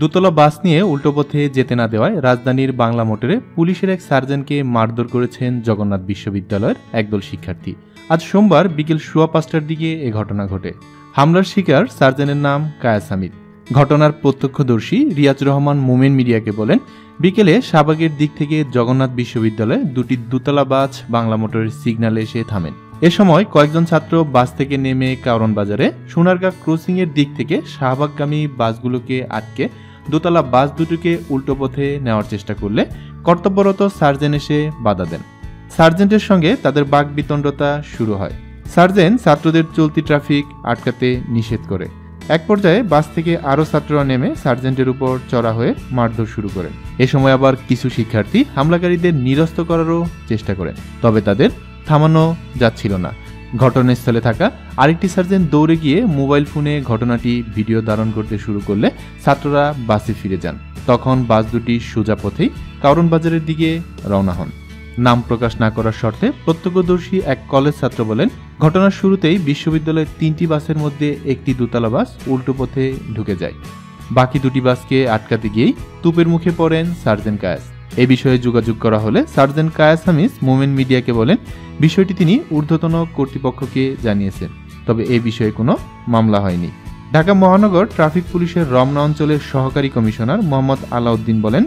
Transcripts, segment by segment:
দোতলা বাস নিয়ে উল্টো পথে যেতে না দেওয়ায় রাজধানীর বাংলা মোটরে পুলিশের এক সার্জনকে মারধর করেছেন জগন্নাথ বিশ্ববিদ্যালয়ের একদল শিক্ষার্থী। আজ সোমবার বিকেল সোয়া পাঁচটার দিকে এ ঘটনা ঘটে। হামলার শিকার সার্জনের নাম কায়াস হামিদ ঘটনার প্রত্যক্ষদর্শী রিয়াজ রহমান মোমেন মিডিয়াকে বলেন, বিকেলে শাহবাগের দিক থেকে জগন্নাথ বিশ্ববিদ্যালয়ে দুটি দোতলা বাস বাংলা মোটরের সিগন্যালে এসে থামেন। এ সময় কয়েকজন ছাত্র বাস থেকে নেমে কারণ বাজারে সোনারগাঁ ক্রসিং এর দিক থেকে শাহবাগগামী বাসগুলোকে আটকে দোতলা বাস দুটোকে উল্টো পথে নেওয়ার চেষ্টা করলে কর্তব্যরত সার্জেন এসে বাধা দেন। সার্জেন্টের সঙ্গে তাদের বাক বিতণ্ডতা শুরু হয়। সার্জেন্ট ছাত্রদের চলতি ট্রাফিক আটকাতে নিষেধ করে। এক পর্যায়ে বাস থেকে আরও ছাত্ররা নেমে সার্জেন্টের উপর চড়া হয়ে মারধর শুরু করেন। এ সময় আবার কিছু শিক্ষার্থী হামলাকারীদের নিরস্ত করারও চেষ্টা করেন, তবে তাদের থামানো যাচ্ছিল না। ঘটনাস্থলে থাকা আরেকটি সার্জেন্ট দৌড়ে গিয়ে মোবাইল ফোনে ঘটনাটি ভিডিও ধারণ করতে শুরু করলে ছাত্ররা বাসে ফিরে যান। তখন বাস দুটি সোজা পথেই কারণ বাজারের দিকে রওনা হন। নাম প্রকাশ না করার শর্তে প্রত্যক্ষদর্শী এক কলেজ ছাত্র বলেন, ঘটনার শুরুতেই বিশ্ববিদ্যালয়ের তিনটি বাসের মধ্যে একটি দোতলা বাস উল্টো পথে ঢুকে যায়। বাকি দুটি বাসকে আটকাতে গিয়েই তুপের মুখে পড়েন সার্জেন্ট কায়াস। এ বিষয়ে যোগাযোগ করা হলে সার্জেন্ট কায়াস হামিস মোমেন মিডিয়াকে বলেন, বিষয়টি তিনি ঊর্ধ্বতন কর্তৃপক্ষকে জানিয়েছেন, তবে এ বিষয়ে কোনো মামলা হয়নি। ঢাকা মহানগর ট্রাফিক পুলিশের রমনা অঞ্চলের সহকারী কমিশনার মোহাম্মদ আলাউদ্দিন বলেন,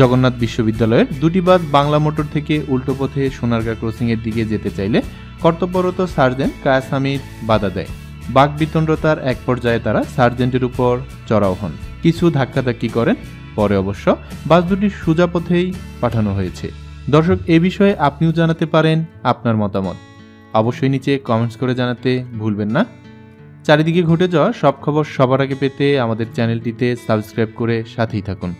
জগন্নাথ বিশ্ববিদ্যালয়ের দুটি বাস বাংলা মোটর থেকে উল্টো পথে সোনারগাঁ ক্রসিং এর দিকে যেতে চাইলে কর্তব্যরত সার্জেন্ট কায়াস হামিদ বাধা দেয়। বাঘ বিতণ্ডতার এক পর্যায়ে তারা সার্জেন্টের উপর চড়াও হন। কিছু ধাক্কাধাক্কি করেন পরে অবশ্য বাস দুটি সোজা পথেই পাঠানো হয়েছে। দর্শক, এ বিষয়ে আপনিও জানাতে পারেন আপনার মতামত। অবশ্যই নিচে কমেন্টস করে জানাতে ভুলবেন না। চারিদিকে ঘটে যাওয়া সব খবর সবার আগে পেতে আমাদের চ্যানেলটিতে সাবস্ক্রাইব করে সাথেই থাকুন।